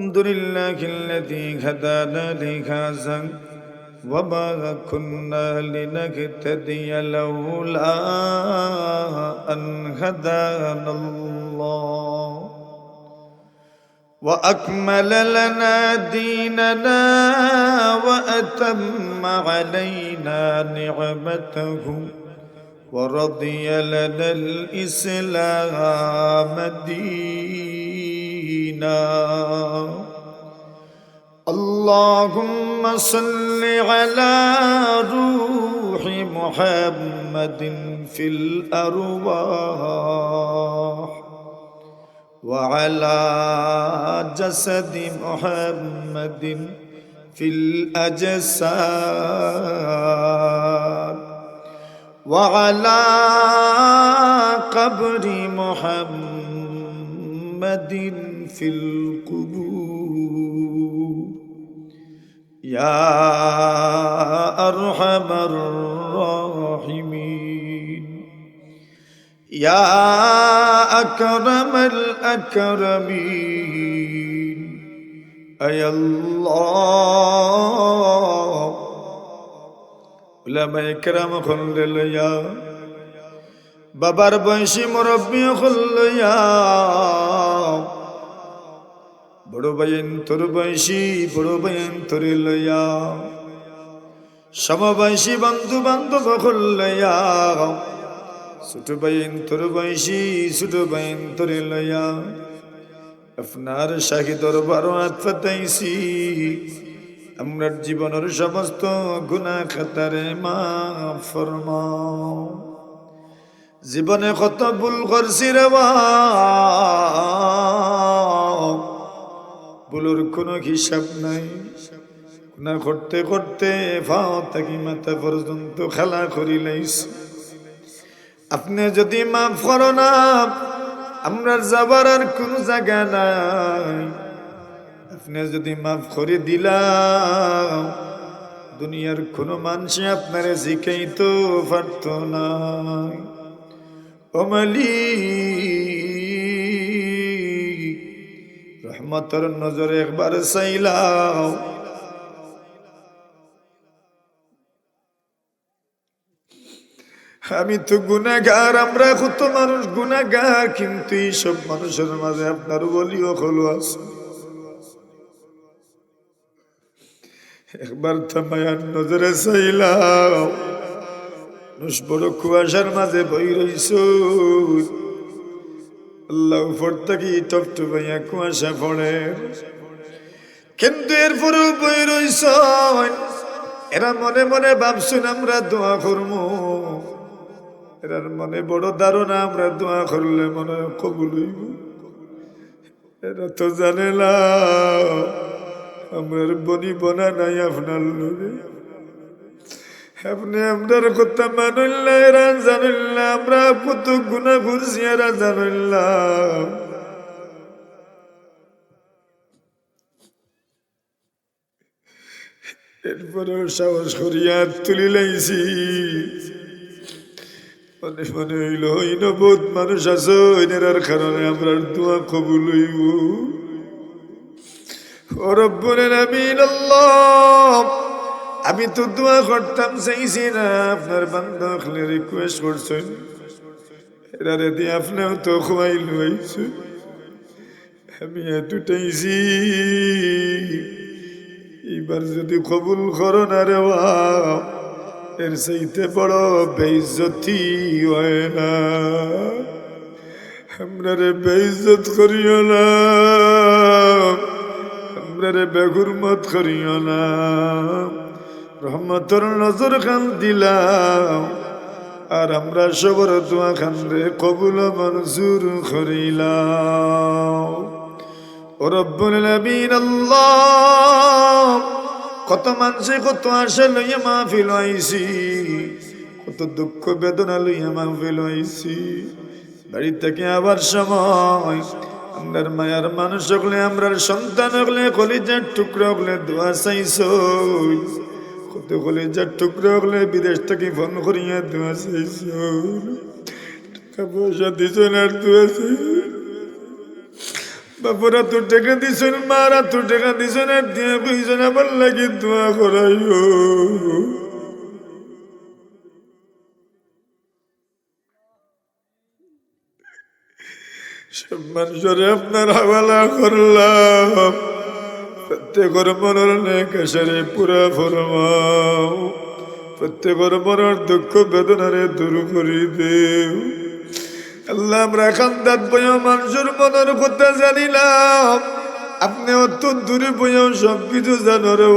الحمد لله الذي هدانا لهذا وما كنا لنهتدي لولا أن هدانا الله. وأكمل لنا ديننا وأتم علينا نعمته. ورضي لنا الإسلام اللهم صل على روح محمد في الأرواح وعلى جسد محمد في الأجساد وعلى قبر محمد في القبور. يا أرحم الراحمين. يا أكرم الأكرمين. أي الله. لما يكرم خلل يا بابر بنشي مربي خلل يا বড় বাইন তোর বয়সী বড় বাইন তোর লইয়া সমবয়সী বন্ধু বান্ধব খুললইয়া ছোট বাইন তোর বয়সী ছোট বাইন তোর লইয়া আপনার শাহী দরবার আত্মাইছি আমরা জীবনের সমস্ত গুণা খাতারে মা ফরমাও জীবনে কত ভুল করছি রে ভুলোর কোনো হিসাব নাই। গুণা করতে করতে ফাও থাকি মাথা পর্যন্ত খেলা করি লাইছি আপনি যদি মাফ করো না, আমরা যাবার আর কোন জায়গা নাই। আপনি যদি মাফ করে দিলাম, দুনিয়ার কোনো মানুষে আপনারে তো পারত না। ওমালি রহমতর নজরে একবার চাইলাম। আমি তো গুনাগার আমরা কত মানুষ গুনাগার কিন্তু এইসব মানুষের মাঝে আপনার বলিও হলো আছে। একবার থামায়ার নজরে চাইলাম। নুস বড় কুয়াশার মাঝে বই রইস আল্লাহ উপর থেকে টপ টপাইয়া কুয়াশা পড়ে। কিন্তু এরপরেও বই রইস এরা মনে মনে ভাবছেন, আমরা দোয়া করব। এরার মনে বড় ধারণা, আমরা দোয়া করলে মনে কবুল হইব। এরা তো জানে না, আমার বনি বনা নাই আপনার লোকে আপনি আপনার কথা মানিল্লা এরা জানিল্লা আমরা কত গুণা ঘুরছি এরা জানিল্লা এরপরেও সাহস করিয়া তুলি লাইছি। মনে মনে হইল হইন বহুত মানুষ আছো এনার কারণে আমরা দোয়া কবুল হইব। ও আমিন আল্লাহ! আমি তো দোয়া করতাম চাইছি না আপনার বান্ধব হলে রিকোয়েস্ট করছেন। এরা রেদি তো খোয়াই লইছে, আমি এতটাইছি এবার যদি কবুল করো না রে এর সেইতে বড় বেইজ্জতি হয় না। আমরা রে বেইজ্জত করিও না। আমরা রে বেগুরমত করিও না। রহমতর নজর খান দিলাম। আর আমরা সবর দোয়া খান রে কবুল মনজুর করিলাম। ও রব্বুল আলামিন আল্লাহ, কত মানুষে কত আশা লইয়া মাহফিল আইছি, কত দুঃখ বেদনা লইয়া মাহফিল আইছি। বাড়ি থেকে আবার সময়, আমরার মায়ার মানুষ হলে আমরার সন্তান হলে কলিজার টুকরো হলে দোয়া চাইছ কত কলিজার টুকরো হলে বিদেশ থেকে ফোন করিয়া দোয়া টাকা পয়সা দিছ আর দোয়া চাইছ বাপুরা তোর টাকা দিছেন, মারা তোর টাকা দিছেন আর দিয়ে কইছেন আমার লাগি দোয়া করাইও। সব মানুষরে আপনার হাওয়ালা করলাম। প্রত্যেকর মনের কেশরে পুরা ফরমাও। প্রত্যেকর মনের দুঃখ বেদনারে দূর করি দেও। আপনি অত দূরে বইয়াও সব কিছু জানো রে